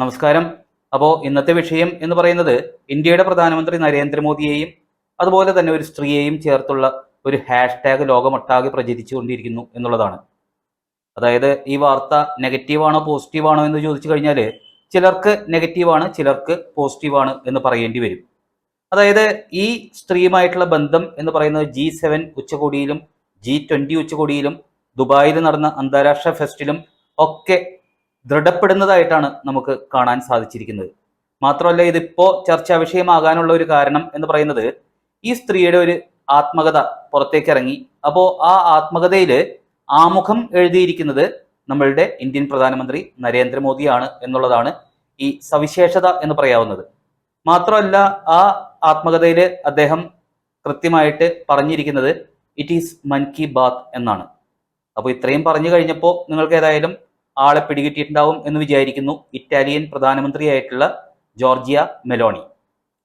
നമസ്കാരം. അപ്പോൾ ഇന്നത്തെ വിഷയം എന്ന് പറയുന്നത് ഇന്ത്യയുടെ പ്രധാനമന്ത്രി നരേന്ദ്രമോദിയെയും അതുപോലെ തന്നെ ഒരു സ്ത്രീയെയും ചേർത്തുള്ള ഒരു ഹാഷ്ടാഗ് ലോകമൊട്ടാകെ പ്രചരിച്ചുകൊണ്ടിരിക്കുന്നു എന്നുള്ളതാണ്. അതായത് ഈ വാർത്ത നെഗറ്റീവാണോ പോസിറ്റീവാണോ എന്ന് ചോദിച്ചു കഴിഞ്ഞാൽ ചിലർക്ക് നെഗറ്റീവാണ് ചിലർക്ക് പോസിറ്റീവാണ് എന്ന് പറയേണ്ടി വരും. അതായത് ഈ സ്ത്രീയുമായിട്ടുള്ള ബന്ധം എന്ന് പറയുന്നത് ജി സെവൻ ഉച്ചകോടിയിലും ജി ട്വന്റി ഉച്ചകോടിയിലും ദുബായിൽ നടന്ന അന്താരാഷ്ട്ര ഫെസ്റ്റിലും ഒക്കെ ദൃഢപ്പെടുന്നതായിട്ടാണ് നമുക്ക് കാണാൻ സാധിച്ചിരിക്കുന്നത്. മാത്രമല്ല ഇതിപ്പോ ചർച്ചാ വിഷയമാകാനുള്ള ഒരു കാരണം എന്ന് പറയുന്നത് ഈ സ്ത്രീയുടെ ഒരു ആത്മകഥ പുറത്തേക്ക് ഇറങ്ങി അപ്പോൾ ആ ആത്മകഥയിൽ ആമുഖം എഴുതിയിരിക്കുന്നത് നമ്മളുടെ ഇന്ത്യൻ പ്രധാനമന്ത്രി നരേന്ദ്രമോദിയാണ് എന്നുള്ളതാണ് ഈ സവിശേഷത എന്ന് പറയാവുന്നത്. മാത്രമല്ല ആ ആത്മകഥയിൽ അദ്ദേഹം കൃത്യമായിട്ട് പറഞ്ഞിരിക്കുന്നത് ഇറ്റ് ഈസ് മൻ കി ബാത്ത് എന്നാണ്. അപ്പോൾ ഇത്രയും പറഞ്ഞു കഴിഞ്ഞപ്പോൾ നിങ്ങൾക്ക് ഏതായാലും ആളെ പിടികിട്ടിയിട്ടുണ്ടാവും എന്ന് വിചാരിക്കുന്നു ഇറ്റാലിയൻ പ്രധാനമന്ത്രിയായിട്ടുള്ള ജോർജിയ മെലോണി.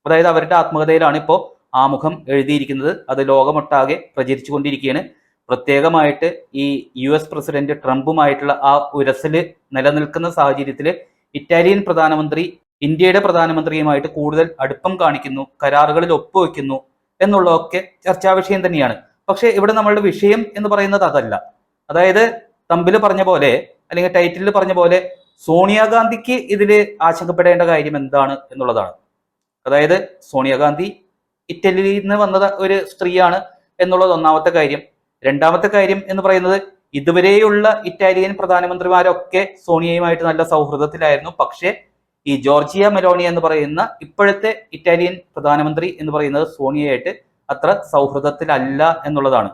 അതായത് അവരുടെ ആത്മകഥയിലാണ് ഇപ്പോൾ ആമുഖം എഴുതിയിരിക്കുന്നത്. അത് ലോകമൊട്ടാകെ പ്രചരിച്ചു കൊണ്ടിരിക്കുകയാണ് പ്രത്യേകമായിട്ട് ഈ യു എസ് പ്രസിഡന്റ് ട്രംപുമായിട്ടുള്ള ആ ഉരസൽ നിലനിൽക്കുന്ന സാഹചര്യത്തിൽ ഇറ്റാലിയൻ പ്രധാനമന്ത്രി ഇന്ത്യയുടെ പ്രധാനമന്ത്രിയുമായിട്ട് കൂടുതൽ അടുപ്പം കാണിക്കുന്നു കരാറുകളിൽ ഒപ്പുവെക്കുന്നു എന്നുള്ളതൊക്കെ ചർച്ചാ വിഷയം തന്നെയാണ്. പക്ഷേ ഇവിടെ നമ്മളുടെ വിഷയം എന്ന് പറയുന്നത് അതല്ല. അതായത് തമ്പിൽ പറഞ്ഞ പോലെ അല്ലെങ്കിൽ ടൈറ്റിലിൽ പറഞ്ഞ പോലെ സോണിയാഗാന്ധിക്ക് ഇതിൽ ആശങ്കപ്പെടേണ്ട കാര്യം എന്താണ് എന്നുള്ളതാണ്. അതായത് സോണിയാഗാന്ധി ഇറ്റലിയിൽ നിന്ന് വന്നത് ഒരു സ്ത്രീയാണ് എന്നുള്ളത് ഒന്നാമത്തെ കാര്യം. രണ്ടാമത്തെ കാര്യം എന്ന് പറയുന്നത് ഇതുവരെയുള്ള ഇറ്റാലിയൻ പ്രധാനമന്ത്രിമാരൊക്കെ സോണിയയുമായിട്ട് നല്ല സൗഹൃദത്തിലായിരുന്നു. പക്ഷേ ഈ ജോർജിയ മെലോണി എന്ന് പറയുന്ന ഇപ്പോഴത്തെ ഇറ്റാലിയൻ പ്രധാനമന്ത്രി എന്ന് പറയുന്നത് സോണിയയായിട്ട് അത്ര സൗഹൃദത്തിലല്ല എന്നുള്ളതാണ്.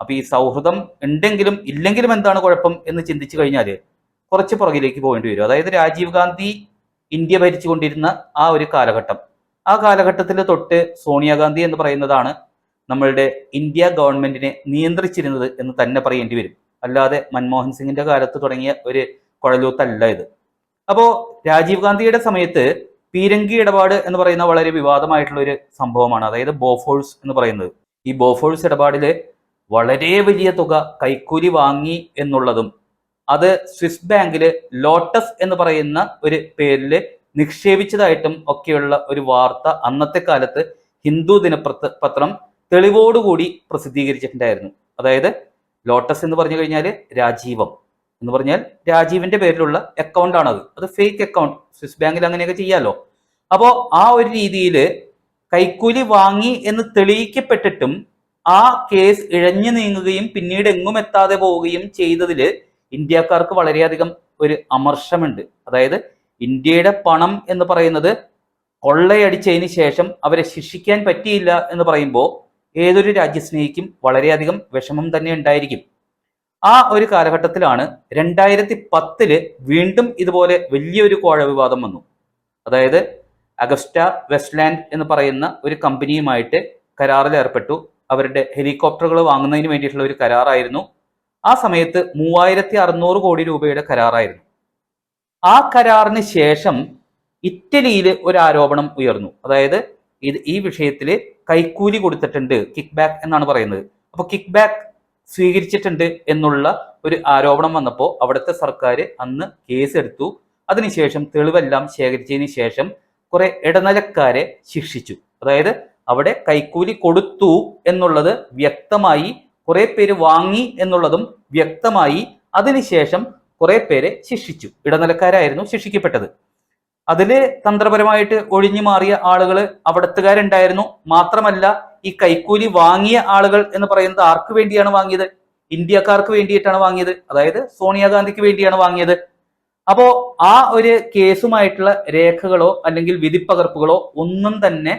അപ്പൊ ഈ സൗഹൃദം ഉണ്ടെങ്കിലും ഇല്ലെങ്കിലും എന്താണ് കുഴപ്പം എന്ന് ചിന്തിച്ചു കഴിഞ്ഞാൽ കുറച്ച് പുറകിലേക്ക് പോകേണ്ടി വരും. അതായത് രാജീവ് ഗാന്ധി ഇന്ത്യ ഭരിച്ചുകൊണ്ടിരുന്ന ആ ഒരു കാലഘട്ടം. ആ കാലഘട്ടത്തിൽ തൊട്ട് സോണിയാഗാന്ധി എന്ന് പറയുന്നതാണ് നമ്മളുടെ ഇന്ത്യ ഗവൺമെന്റിനെ നിയന്ത്രിച്ചിരുന്നത് എന്ന് തന്നെ പറയേണ്ടി വരും. അല്ലാതെ മൻമോഹൻ സിംഗിന്റെ കാലത്ത് തുടങ്ങിയ ഒരു കുഴലൂത്തല്ല ഇത്. അപ്പോ രാജീവ് ഗാന്ധിയുടെ സമയത്ത് പീരങ്കി ഇടപാട് എന്ന് പറയുന്ന വളരെ വിവാദമായിട്ടുള്ള ഒരു സംഭവമാണ്. അതായത് ബോഫോഴ്സ് എന്ന് പറയുന്നത്. ഈ ബോഫോഴ്സ് ഇടപാടിൽ വളരെ വലിയ തുക കൈക്കൂലി വാങ്ങി എന്നുള്ളതും അത് സ്വിസ് ബാങ്കിൽ ലോട്ടസ് എന്ന് പറയുന്ന ഒരു പേരിൽ നിക്ഷേപിച്ചതായിട്ടും ഒക്കെയുള്ള ഒരു വാർത്ത അന്നത്തെ കാലത്ത് ഹിന്ദു ദിനപത്ര പത്രം തെളിവോടുകൂടി പ്രസിദ്ധീകരിച്ചിട്ടുണ്ടായിരുന്നു. അതായത് ലോട്ടസ് എന്ന് പറഞ്ഞു കഴിഞ്ഞാൽ രാജീവം എന്ന് പറഞ്ഞാൽ രാജീവിന്റെ പേരിലുള്ള അക്കൗണ്ട് ആണത്. അത് ഫേക്ക് അക്കൗണ്ട് സ്വിസ് ബാങ്കിൽ അങ്ങനെയൊക്കെ ചെയ്യാലോ. അപ്പോൾ ആ ഒരു രീതിയിൽ കൈക്കൂലി വാങ്ങി എന്ന് തെളിയിക്കപ്പെട്ടിട്ടും ആ കേസ് ഇഴഞ്ഞു നീങ്ങുകയും പിന്നീട് എങ്ങും എത്താതെ പോവുകയും ചെയ്തതിൽ ഇന്ത്യക്കാർക്ക് വളരെയധികം ഒരു അമർഷമുണ്ട്. അതായത് ഇന്ത്യയുടെ പണം എന്ന് പറയുന്നത് കൊള്ളയടിച്ചതിന് ശേഷം അവരെ ശിക്ഷിക്കാൻ പറ്റിയില്ല എന്ന് പറയുമ്പോൾ ഏതൊരു രാജ്യസ്നേഹിക്കും വളരെയധികം വിഷമം തന്നെ ഉണ്ടായിരിക്കും. ആ ഒരു കാലഘട്ടത്തിലാണ് രണ്ടായിരത്തി പത്തിൽ വീണ്ടും ഇതുപോലെ വലിയൊരു കോഴ വിവാദം വന്നു. അതായത് അഗസ്റ്റ വെസ്റ്റ്ലാൻഡ് എന്ന് പറയുന്ന ഒരു കമ്പനിയുമായിട്ട് കരാറിൽ ഏർപ്പെട്ടു അവരുടെ ഹെലികോപ്റ്ററുകൾ വാങ്ങുന്നതിന് വേണ്ടിയിട്ടുള്ള ഒരു കരാറായിരുന്നു. ആ സമയത്ത് മൂവായിരത്തി അറുന്നൂറ് കോടി രൂപയുടെ കരാറായിരുന്നു. ആ കരാറിന് ശേഷം ഇറ്റലിയിൽ ഒരു ആരോപണം ഉയർന്നു. അതായത് ഇത് ഈ വിഷയത്തിൽ കൈക്കൂലി കൊടുത്തിട്ടുണ്ട് കിക്ക് ബാക്ക് എന്നാണ് പറയുന്നത്. അപ്പോൾ കിക്ക് ബാക്ക് സ്വീകരിച്ചിട്ടുണ്ട് എന്നുള്ള ഒരു ആരോപണം വന്നപ്പോൾ അവിടുത്തെ സർക്കാർ അന്ന് കേസ് എടുത്തു അതിനുശേഷം തെളിവെല്ലാം ശേഖരിച്ചതിന് ശേഷം കുറെ ഇടനിലക്കാരെ ശിക്ഷിച്ചു. അതായത് അവിടെ കൈക്കൂലി കൊടുത്തു എന്നുള്ളത് വ്യക്തമായി കുറെ പേര് വാങ്ങി എന്നുള്ളതും വ്യക്തമായി അതിനുശേഷം കുറെ പേരെ ശിക്ഷിച്ചു. ഇടനിലക്കാരായിരുന്നു ശിക്ഷിക്കപ്പെട്ടത്. അതിൽ തന്ത്രപരമായിട്ട് ഒഴിഞ്ഞു മാറിയ ആളുകൾ അവിടത്തുകാരുണ്ടായിരുന്നു. മാത്രമല്ല ഈ കൈക്കൂലി വാങ്ങിയ ആളുകൾ എന്ന് പറയുന്നത് ആർക്ക് വേണ്ടിയാണ് വാങ്ങിയത്? ഇന്ത്യക്കാർക്ക് വേണ്ടിയിട്ടാണ് വാങ്ങിയത്. അതായത് സോണിയാഗാന്ധിക്ക് വേണ്ടിയാണ് വാങ്ങിയത്. അപ്പോ ആ ഒരു കേസുമായിട്ടുള്ള രേഖകളോ അല്ലെങ്കിൽ വിധിപ്പകർപ്പുകളോ ഒന്നും തന്നെ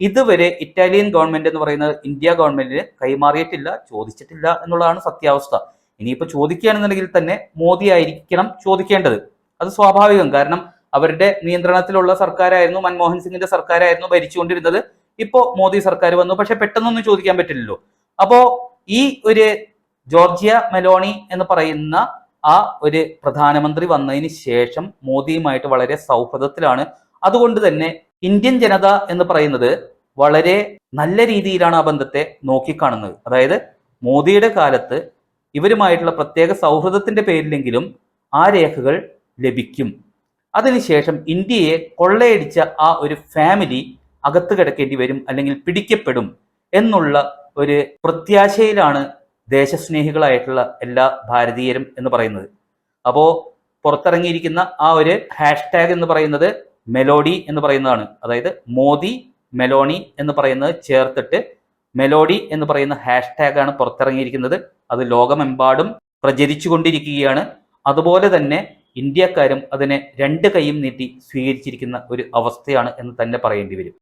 ഇതുവരെ ഇറ്റാലിയൻ ഗവൺമെന്റ് എന്ന് പറയുന്നത് ഇന്ത്യ ഗവൺമെന്റിന് കൈമാറിയിട്ടില്ല ചോദിച്ചിട്ടില്ല എന്നുള്ളതാണ് സത്യാവസ്ഥ. ഇനിയിപ്പോൾ ചോദിക്കുകയാണെന്നുണ്ടെങ്കിൽ തന്നെ മോദി ആയിരിക്കണം ചോദിക്കേണ്ടത്. അത് സ്വാഭാവികം. കാരണം അവരുടെ നിയന്ത്രണത്തിലുള്ള സർക്കാരായിരുന്നു മൻമോഹൻ സിംഗിന്റെ സർക്കാരായിരുന്നു ഭരിച്ചുകൊണ്ടിരുന്നത്. ഇപ്പോൾ മോദി സർക്കാർ വന്നു. പക്ഷെ പെട്ടെന്നൊന്നും ചോദിക്കാൻ പറ്റില്ലല്ലോ. അപ്പോ ഈ ഒരു ജോർജിയ മെലോണി എന്ന് പറയുന്ന ആ ഒരു പ്രധാനമന്ത്രി വന്നതിന് ശേഷം മോദിയുമായിട്ട് വളരെ സൗഹൃദത്തിലാണ്. അതുകൊണ്ട് തന്നെ ഇന്ത്യൻ ജനത എന്ന് പറയുന്നത് വളരെ നല്ല രീതിയിലാണ് ആ ബന്ധത്തെ നോക്കിക്കാണുന്നത്. അതായത് മോദിയുടെ കാലത്ത് ഇവരുമായിട്ടുള്ള പ്രത്യേക സൗഹൃദത്തിന്റെ പേരിലെങ്കിലും ആ രേഖകൾ ലഭിക്കും. അതിനുശേഷം ഇന്ത്യയെ കൊള്ളയടിച്ച ആ ഒരു ഫാമിലി അകത്ത് കിടക്കേണ്ടി വരും അല്ലെങ്കിൽ പിടിക്കപ്പെടും എന്നുള്ള ഒരു പ്രത്യാശയിലാണ് ദേശസ്നേഹികളായിട്ടുള്ള എല്ലാ ഭാരതീയരും എന്ന് പറയുന്നത്. അപ്പോൾ പുറത്തിറങ്ങിയിരിക്കുന്ന ആ ഒരു ഹാഷ്ടാഗ് എന്ന് പറയുന്നത് മെലോഡി എന്ന് പറയുന്നതാണ്. അതായത് മോദി മെലോണി എന്ന് പറയുന്നത് ചേർത്തിട്ട് മെലോഡി എന്ന് പറയുന്ന ഹാഷ്ടാഗ് ആണ് പുറത്തിറങ്ങിയിരിക്കുന്നത്. അത് ലോകമെമ്പാടും പ്രചരിച്ചുകൊണ്ടിരിക്കുകയാണ്. അതുപോലെ തന്നെ ഇന്ത്യക്കാരും അതിനെ രണ്ട് കൈയും നീട്ടി സ്വീകരിച്ചിരിക്കുന്ന ഒരു അവസ്ഥയാണ് എന്ന് തന്നെ പറയേണ്ടി വരും.